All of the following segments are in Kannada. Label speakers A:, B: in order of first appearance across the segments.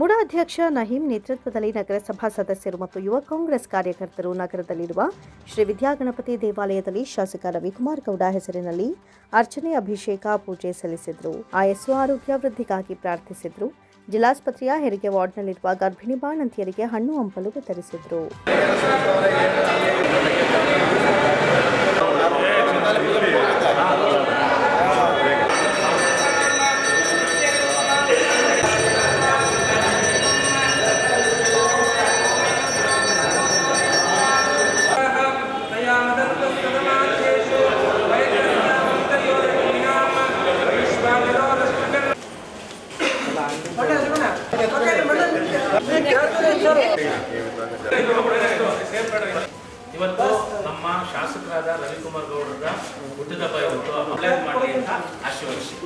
A: ಮುಡ ಅಧ್ಯಕ್ಷ ನಹೀಂ ನೇತೃತ್ವದಲ್ಲಿ ನಗರಸಭಾ ಸದಸ್ಯರು ಮತ್ತು ಯುವ ಕಾಂಗ್ರೆಸ್ ಕಾರ್ಯಕರ್ತರು ನಗರದಲ್ಲಿರುವ ಶ್ರೀ ವಿದ್ಯಾಗಣಪತಿ ದೇವಾಲಯದಲ್ಲಿ ಶಾಸಕ ರವಿಕುಮಾರ್ ಗೌಡ ಹೆಸರಿನಲ್ಲಿ ಅರ್ಚನೆ, ಅಭಿಷೇಕ, ಪೂಜೆ ಸಲ್ಲಿಸಿದರು. ಆಯಸ್ಸು, ಆರೋಗ್ಯ ವೃದ್ಧಿಗಾಗಿ ಪ್ರಾರ್ಥಿಸಿದರು. ಜಿಲ್ಲಾಸ್ಪತ್ರೆಯ ಹೆರಿಗೆ ವಾರ್ಡ್ನಲ್ಲಿರುವ ಗರ್ಭಿಣಿ ಬಾಣಂತಿಯರಿಗೆ ಹಣ್ಣು ಹಂಪಲು ವಿತರಿಸಿದರು.
B: ಇವತ್ತು ನಮ್ಮ ಶಾಸಕರಾದ ರವಿಕುಮಾರ್ ಗೌಡರ ಹುಟ್ಟಿದಬ್ಬ ಇವತ್ತು. ಅಪ್ಲೈ ಮಾಡಿ ಅಂತ ಆಶೀರ್ವದಿಸಿ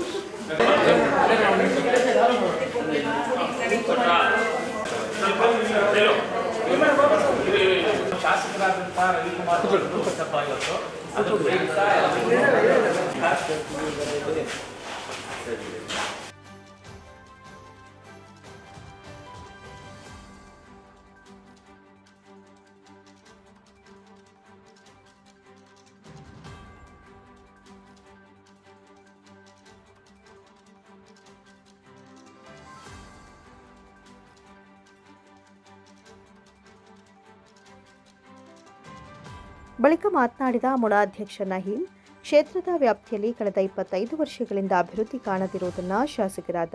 A: ಬಳಿಕ ಮಾತನಾಡಿದ ಮುಳಾಧ್ಯಕ್ಷ ನಹೀಂ, ಕ್ಷೇತ್ರದ ವ್ಯಾಪ್ತಿಯಲ್ಲಿ ಕಳೆದ ಇಪ್ಪತ್ತೈದು ವರ್ಷಗಳಿಂದ ಅಭಿವೃದ್ಧಿ ಕಾಣದಿರುವುದನ್ನು ಶಾಸಕರಾದ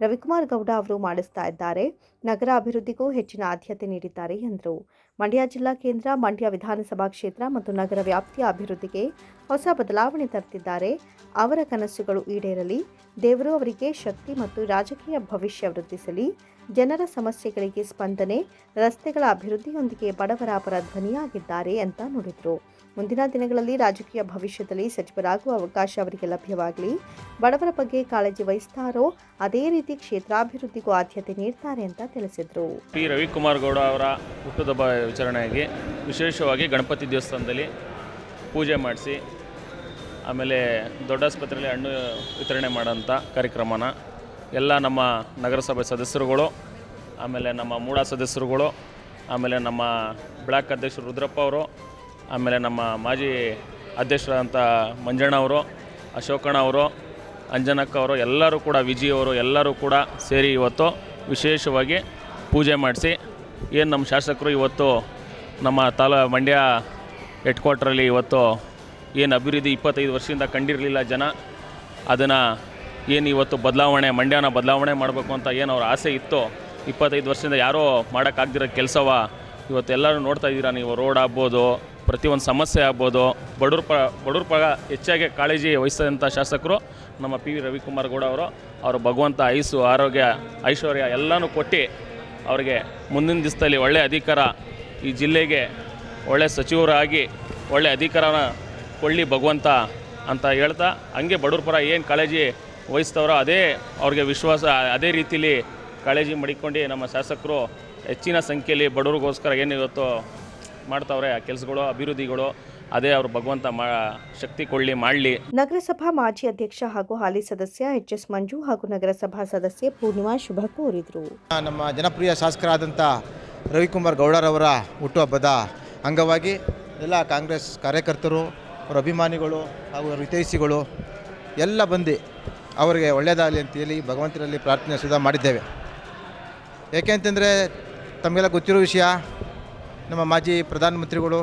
A: ರವಿಕುಮಾರ್ ಗೌಡ ಅವರು ಮಾಡಿಸ್ತಾ ಇದ್ದಾರೆ. ನಗರ ಅಭಿವೃದ್ಧಿಗೂ ಹೆಚ್ಚಿನ ಆದ್ಯತೆ ನೀಡಿದ್ದಾರೆ ಎಂದರು. ಮಂಡ್ಯ ಜಿಲ್ಲಾ ಕೇಂದ್ರ, ಮಂಡ್ಯ ವಿಧಾನಸಭಾ ಕ್ಷೇತ್ರ ಮತ್ತು ನಗರ ವ್ಯಾಪ್ತಿಯ ಅಭಿವೃದ್ಧಿಗೆ ಹೊಸ ಬದಲಾವಣೆ ತರುತ್ತಿದ್ದಾರೆ. ಅವರ ಕನಸುಗಳು ಈಡೇರಲಿ, ದೇವರು ಅವರಿಗೆ ಶಕ್ತಿ ಮತ್ತು ರಾಜಕೀಯ ಭವಿಷ್ಯ ವೃದ್ಧಿಸಲಿ. ಜನರ ಸಮಸ್ಯೆಗಳಿಗೆ ಸ್ಪಂದನೆ, ರಸ್ತೆಗಳ ಅಭಿವೃದ್ಧಿಯೊಂದಿಗೆ ಬಡವರ ಪರ ಧ್ವನಿಯಾಗಿದ್ದಾರೆ ಅಂತ ನುಡಿದರು. ಮುಂದಿನ ದಿನಗಳಲ್ಲಿ ರಾಜಕೀಯ ಭವಿಷ್ಯದಲ್ಲಿ ಸಚಿವರಾಗುವ ಅವಕಾಶ ಅವರಿಗೆ ಲಭ್ಯವಾಗಲಿ. ಬಡವರ ಬಗ್ಗೆ ಕಾಳಜಿ ವಹಿಸ್ತಾರೋ, ಅದೇ ರೀತಿ ಕ್ಷೇತ್ರಾಭಿವೃದ್ಧಿಗೂ ಆದ್ಯತೆ ನೀಡ್ತಾರೆ ಅಂತ ತಿಳಿಸಿದರು.
C: ಪಿ ರವಿಕುಮಾರ್ ಗೌಡ ಅವರ ಹುಟ್ಟುದಬ್ಬ ವಿಚಾರಣೆಯಾಗಿ ವಿಶೇಷವಾಗಿ ಗಣಪತಿ ದೇವಸ್ಥಾನದಲ್ಲಿ ಪೂಜೆ ಮಾಡಿಸಿ, ಆಮೇಲೆ ದೊಡ್ಡ ಆಸ್ಪತ್ರೆಯಲ್ಲಿ ಹಣ್ಣು ವಿತರಣೆ ಮಾಡೋಂಥ ಕಾರ್ಯಕ್ರಮನ ಎಲ್ಲ ನಮ್ಮ ನಗರಸಭೆ ಸದಸ್ಯರುಗಳು, ಆಮೇಲೆ ನಮ್ಮ ಮೂಡ ಸದಸ್ಯರುಗಳು, ಆಮೇಲೆ ನಮ್ಮ ಬ್ಲಾಕ್ ಅಧ್ಯಕ್ಷರು ರುದ್ರಪ್ಪ ಅವರು, ಆಮೇಲೆ ನಮ್ಮ ಮಾಜಿ ಅಧ್ಯಕ್ಷರಾದಂಥ ಮಂಜಣ್ಣ ಅವರು, ಅಶೋಕಣ್ಣ ಅವರು, ಅಂಜನಕ್ಕ ಅವರು, ಎಲ್ಲರೂ ಕೂಡ ವಿಜಿ ಅವರು ಎಲ್ಲರೂ ಕೂಡ ಸೇರಿ ಇವತ್ತು ವಿಶೇಷವಾಗಿ ಪೂಜೆ ಮಾಡಿಸಿ, ಏನು ನಮ್ಮ ಶಾಸಕರು ಇವತ್ತು ನಮ್ಮ ತಾಲ ಮಂಡ್ಯ ಹೆಡ್ ಕ್ವಾರ್ಟ್ರಲ್ಲಿ ಇವತ್ತು ಏನು ಅಭಿವೃದ್ಧಿ ಇಪ್ಪತ್ತೈದು ವರ್ಷದಿಂದ ಕಂಡಿರಲಿಲ್ಲ ಜನ, ಅದನ್ನು ಏನು ಇವತ್ತು ಬದಲಾವಣೆ, ಮಂಡ್ಯನ ಬದಲಾವಣೆ ಮಾಡಬೇಕು ಅಂತ ಏನು ಅವ್ರ ಆಸೆ ಇತ್ತು, ಇಪ್ಪತ್ತೈದು ವರ್ಷದಿಂದ ಯಾರೋ ಮಾಡೋಕ್ಕಾಗ್ದಿರೋ ಕೆಲಸವ, ಇವತ್ತು ಎಲ್ಲರೂ ನೋಡ್ತಾ ಇದ್ದೀರಾ ನೀವು, ರೋಡ್ ಆಗ್ಬೋದು, ಪ್ರತಿಯೊಂದು ಸಮಸ್ಯೆ ಆಗ್ಬೋದು, ಬಡವ್ರ ಪ, ಬಡವ್ರ ಪಗ ಹೆಚ್ಚಾಗಿ ಕಾಳಜಿ ವಹಿಸಿದಂಥ ಶಾಸಕರು ನಮ್ಮ ಪಿ ವಿ ರವಿಕುಮಾರ್ ಗೌಡ ಅವರು ಅವರು ಭಗವಂತ ಐಸು, ಆರೋಗ್ಯ, ಐಶ್ವರ್ಯ ಎಲ್ಲನೂ ಕೊಟ್ಟು ಅವರಿಗೆ ಮುಂದಿನ ದಿವಸದಲ್ಲಿ ಒಳ್ಳೆಯ ಅಧಿಕಾರ ಈ ಜಿಲ್ಲೆಗೆ ಒಳ್ಳೆಯ ಸಚಿವರಾಗಿ ಒಳ್ಳೆಯ ಅಧಿಕಾರನ ಕೊಳ್ಳಿ ಭಗವಂತ ಅಂತ ಹೇಳ್ತಾ, ಹಂಗೆ ಬಡವ್ರ ಪರ ಏನು ಕಾಳಜಿ ವಹಿಸ್ತವ್ರೋ ಅದೇ ಅವ್ರಿಗೆ ವಿಶ್ವಾಸ ಅದೇ ರೀತಿಲಿ ಕಾಳಜಿ ಮಡಿಕೊಂಡು ನಮ್ಮ ಶಾಸಕರು ಹೆಚ್ಚಿನ ಸಂಖ್ಯೆಯಲ್ಲಿ ಬಡವರಿಗೋಸ್ಕರ ಏನು ಇವತ್ತು ಮಾಡ್ತಾವ್ರೆ ಆ ಕೆಲಸಗಳು ಅಭಿವೃದ್ಧಿಗಳು ಅದೇ ಅವರು ಭಗವಂತ ಮಾ ಶಕ್ತಿ ಕೊಳ್ಳಿ ಮಾಡಲಿ.
A: ನಗರಸಭಾ ಮಾಜಿ ಅಧ್ಯಕ್ಷ ಹಾಗೂ ಹಾಲಿ ಸದಸ್ಯ ಎಚ್ ಎಸ್ ಮಂಜು ಹಾಗೂ ನಗರಸಭಾ ಸದಸ್ಯೆ ಪೂರ್ಣಿಮಾ ಶುಭ ಕೋರಿದರು.
D: ನಮ್ಮ ಜನಪ್ರಿಯ ಶಾಸಕರಾದಂಥ ರವಿಕುಮಾರ್ ಗೌಡರವರ ಹುಟ್ಟುಹಬ್ಬದ ಅಂಗವಾಗಿ ಎಲ್ಲ ಕಾಂಗ್ರೆಸ್ ಕಾರ್ಯಕರ್ತರು ಅವರ ಅಭಿಮಾನಿಗಳು ಹಾಗೂ ಅವರ ಹಿತೈಷಿಗಳು ಎಲ್ಲ ಬಂದು ಅವರಿಗೆ ಒಳ್ಳೆಯದಾಗಲಿ ಅಂತೇಳಿ ಭಗವಂತನಲ್ಲಿ ಪ್ರಾರ್ಥನೆ ಸುಧಾ ಮಾಡಿದ್ದೇವೆ. ಏಕೆಂತಂದರೆ ತಮಗೆಲ್ಲ ಗೊತ್ತಿರೋ ವಿಷಯ ನಮ್ಮ ಮಾಜಿ ಪ್ರಧಾನಮಂತ್ರಿಗಳು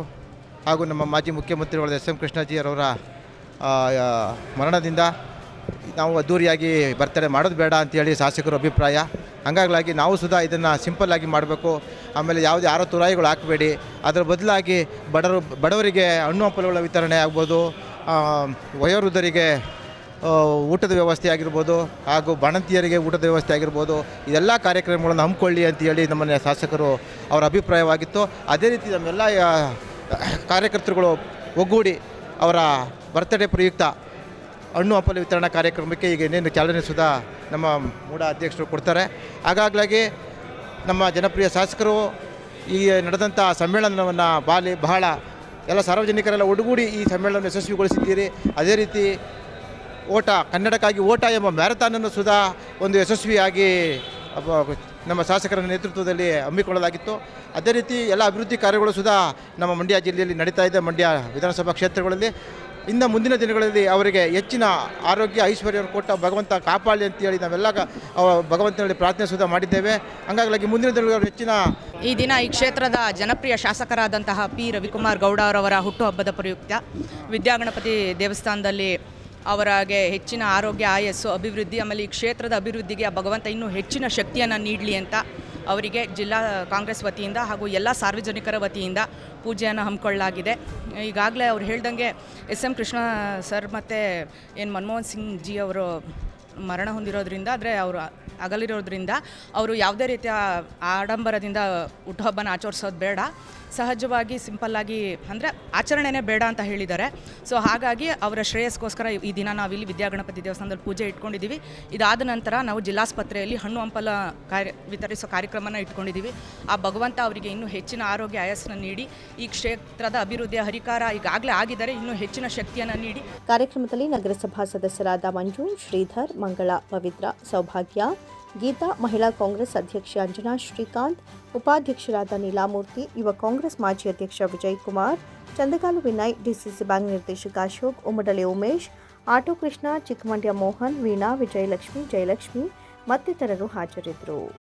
D: ಹಾಗೂ ನಮ್ಮ ಮಾಜಿ ಮುಖ್ಯಮಂತ್ರಿಗಳು ಎಸ್ ಎಂ ಆ, ಮರಣದಿಂದ ನಾವು ಅದ್ದೂರಿಯಾಗಿ ಬರ್ತಡೇ ಮಾಡೋದು ಬೇಡ ಅಂತೇಳಿ ಶಾಸಕರ ಅಭಿಪ್ರಾಯ. ಹಂಗಾಗಲಾಗಿ ನಾವು ಸುಧಾ ಇದನ್ನು ಸಿಂಪಲ್ಲಾಗಿ ಮಾಡಬೇಕು. ಆಮೇಲೆ ಯಾವುದೇ ಆರೋ ತುರಾಯಿಗಳು ಹಾಕಬೇಡಿ. ಅದರ ಬದಲಾಗಿ ಬಡವರು ಬಡವರಿಗೆ ಹಣ್ಣು ಹಂಪಲುಗಳ ವಿತರಣೆ ಆಗ್ಬೋದು. ವಯೋವೃದ್ಧರಿಗೆ ಊಟದ ವ್ಯವಸ್ಥೆ ಆಗಿರ್ಬೋದು ಹಾಗೂ ಬಾಣಂತಿಯರಿಗೆ ಊಟದ ವ್ಯವಸ್ಥೆ ಆಗಿರ್ಬೋದು, ಇದೆಲ್ಲ ಕಾರ್ಯಕ್ರಮಗಳನ್ನು ಹಮ್ಮಿಕೊಳ್ಳಿ ಅಂತೇಳಿ ನಮ್ಮನ್ನ ಶಾಸಕರು ಅವರ ಅಭಿಪ್ರಾಯವಾಗಿತ್ತು. ಅದೇ ರೀತಿ ನಮ್ಮೆಲ್ಲ ಕಾರ್ಯಕರ್ತರುಗಳು ಒಗ್ಗೂಡಿ ಅವರ ಬರ್ತಡೇ ಪ್ರಯುಕ್ತ ಹಣ್ಣು ಹಂಪಲು ವಿತರಣಾ ಕಾರ್ಯಕ್ರಮಕ್ಕೆ ಈಗ ಇನ್ನೇನು ಚಾಲನೆ ಸುಧಾ ನಮ್ಮ ಮೂಡ ಅಧ್ಯಕ್ಷರು ಕೊಡ್ತಾರೆ. ಹಾಗಾಗಲಾಗಿ ನಮ್ಮ ಜನಪ್ರಿಯ ಶಾಸಕರು ಈ ನಡೆದಂಥ ಸಮ್ಮೇಳನವನ್ನು ಬಾಲಿ ಬಹಳ ಎಲ್ಲ ಸಾರ್ವಜನಿಕರೆಲ್ಲ ಒಡಗೂಡಿ ಈ ಸಮ್ಮೇಳನವನ್ನು ಯಶಸ್ವಿಗೊಳಿಸಿದ್ದೀರಿ. ಅದೇ ರೀತಿ ಓಟ, ಕನ್ನಡಕ್ಕಾಗಿ ಓಟ ಎಂಬ ಮ್ಯಾರಥಾನನ್ನು ಸುಧಾ ಒಂದು ಯಶಸ್ವಿಯಾಗಿ ನಮ್ಮ ಶಾಸಕರ ನೇತೃತ್ವದಲ್ಲಿ ಹಮ್ಮಿಕೊಳ್ಳಲಾಗಿತ್ತು. ಅದೇ ರೀತಿ ಎಲ್ಲ ಅಭಿವೃದ್ಧಿ ಕಾರ್ಯಗಳು ಸುಧಾ ನಮ್ಮ ಮಂಡ್ಯ ಜಿಲ್ಲೆಯಲ್ಲಿ ನಡೀತಾ ಇದೆ, ಮಂಡ್ಯ ವಿಧಾನಸಭಾ ಕ್ಷೇತ್ರಗಳಲ್ಲಿ. ಇನ್ನು ಮುಂದಿನ ದಿನಗಳಲ್ಲಿ ಅವರಿಗೆ ಹೆಚ್ಚಿನ ಆರೋಗ್ಯ ಐಶ್ವರ್ಯವನ್ನು ಕೊಟ್ಟ ಭಗವಂತ ಕಾಪಾಡಲಿ ಅಂತೇಳಿ ನಾವೆಲ್ಲ ಭಗವಂತನಲ್ಲಿ ಪ್ರಾರ್ಥನೆ ಸುಧಾ ಮಾಡಿದ್ದೇವೆ. ಹಂಗಾಗಿ ಮುಂದಿನ ದಿನಗಳಲ್ಲಿ ಹೆಚ್ಚಿನ
E: ಈ ದಿನ ಈ ಕ್ಷೇತ್ರದ ಜನಪ್ರಿಯ ಶಾಸಕರಾದಂತಹ ಪಿ ರವಿಕುಮಾರ್ ಗೌಡ ಅವರವರ ಹುಟ್ಟುಹಬ್ಬದ ಪ್ರಯುಕ್ತ. ವಿದ್ಯಾಗಣಪತಿ ದೇವಸ್ಥಾನದಲ್ಲಿ ಅವರಿಗೆ ಹೆಚ್ಚಿನ ಆರೋಗ್ಯ, ಆಯಸ್ಸು, ಅಭಿವೃದ್ಧಿ, ಆಮೇಲೆ ಈ ಕ್ಷೇತ್ರದ ಅಭಿವೃದ್ಧಿಗೆ ಆ ಭಗವಂತ ಇನ್ನೂ ಹೆಚ್ಚಿನ ಶಕ್ತಿಯನ್ನು ನೀಡಲಿ ಅಂತ ಅವರಿಗೆ ಜಿಲ್ಲಾ ಕಾಂಗ್ರೆಸ್ ವತಿಯಿಂದ ಹಾಗೂ ಎಲ್ಲ ಸಾರ್ವಜನಿಕರ ವತಿಯಿಂದ ಪೂಜೆಯನ್ನು ಹಮ್ಮಿಕೊಳ್ಳಲಾಗಿದೆ. ಈಗಾಗಲೇ ಅವ್ರು ಹೇಳ್ದಂಗೆ ಎಸ್ ಎಂ ಕೃಷ್ಣ ಸರ್ ಮತ್ತು ಏನು ಮನಮೋಹನ್ ಸಿಂಗ್ ಜಿ ಅವರು ಮರಣ ಹೊಂದಿರೋದ್ರಿಂದ, ಆದರೆ ಅವರು ಅಗಲಿರೋದ್ರಿಂದ ಅವರು ಯಾವುದೇ ರೀತಿಯ ಆಡಂಬರದಿಂದ ಹುಟ್ಟುಹಬ್ಬನ ಆಚರಿಸೋದು ಬೇಡ. ಸಹಜವಾಗಿ ಸಿಂಪಲ್ಲಾಗಿ ಅಂದರೆ ಆಚರಣೆನೇ ಬೇಡ ಅಂತ ಹೇಳಿದ್ದಾರೆ. ಸೊ, ಹಾಗಾಗಿ ಅವರ ಶ್ರೇಯಸ್ಗೋಸ್ಕರ ಈ ದಿನ ನಾವಿಲ್ಲಿ ವಿದ್ಯಾಗಣಪತಿ ದೇವಸ್ಥಾನದಲ್ಲಿ ಪೂಜೆ ಇಟ್ಕೊಂಡಿದ್ದೀವಿ ಇದಾದ ನಂತರ ನಾವು ಜಿಲ್ಲಾಸ್ಪತ್ರೆಯಲ್ಲಿ ಹಣ್ಣು ಹಂಪಲ ಕಾರ್ಯ, ವಿತರಿಸೋ ಕಾರ್ಯಕ್ರಮನ ಇಟ್ಕೊಂಡಿದ್ದೀವಿ ಆ ಭಗವಂತ ಅವರಿಗೆ ಇನ್ನೂ ಹೆಚ್ಚಿನ ಆರೋಗ್ಯ, ಆಯಸ್ಸನ್ನು ನೀಡಿ, ಈ ಕ್ಷೇತ್ರದ ಅಭಿವೃದ್ಧಿಯ ಹರಿಕಾರ ಈಗಾಗಲೇ ಆಗಿದ್ದಾರೆ ಇನ್ನೂ ಹೆಚ್ಚಿನ ಶಕ್ತಿಯನ್ನು ನೀಡಿ.
A: ಕಾರ್ಯಕ್ರಮದಲ್ಲಿ ನಗರಸಭಾ ಸದಸ್ಯರಾದ ಮಂಜು, ಶ್ರೀಧರ್ ಮಂಗಳ, ಪವಿತ್ರ, ಸೌಭಾಗ್ಯ. ಗೀತಾ, ಮಹಿಳಾ ಕಾಂಗ್ರೆಸ್ ಅಧ್ಯಕ್ಷೆ ಅಂಜನಾ ಶ್ರೀಕಾಂತ್. ಉಪಾಧ್ಯಕ್ಷರಾದ ನೀಲಾಮೂರ್ತಿ, ಯುವ ಕಾಂಗ್ರೆಸ್ ಮಾಜಿ ಅಧ್ಯಕ್ಷ ವಿಜಯ್ ಕುಮಾರ್. ಚಂದಗಾಲು ವಿನಯ್, ಡಿಸಿಸಿ ಬ್ಯಾಂಕ್ ನಿರ್ದೇಶಕ ಅಶೋಕ್ ಉಮಡಲೆ ಉಮೇಶ್. ಆಟೋ ಕೃಷ್ಣ, ಚಿಕ್ಕಮಂಡ್ಯ ಮೋಹನ್, ವೀಣಾ, ವಿಜಯಲಕ್ಷ್ಮಿ, ಜಯಲಕ್ಷ್ಮಿ ಮತ್ತಿತರರು ಹಾಜರಿದ್ದರು.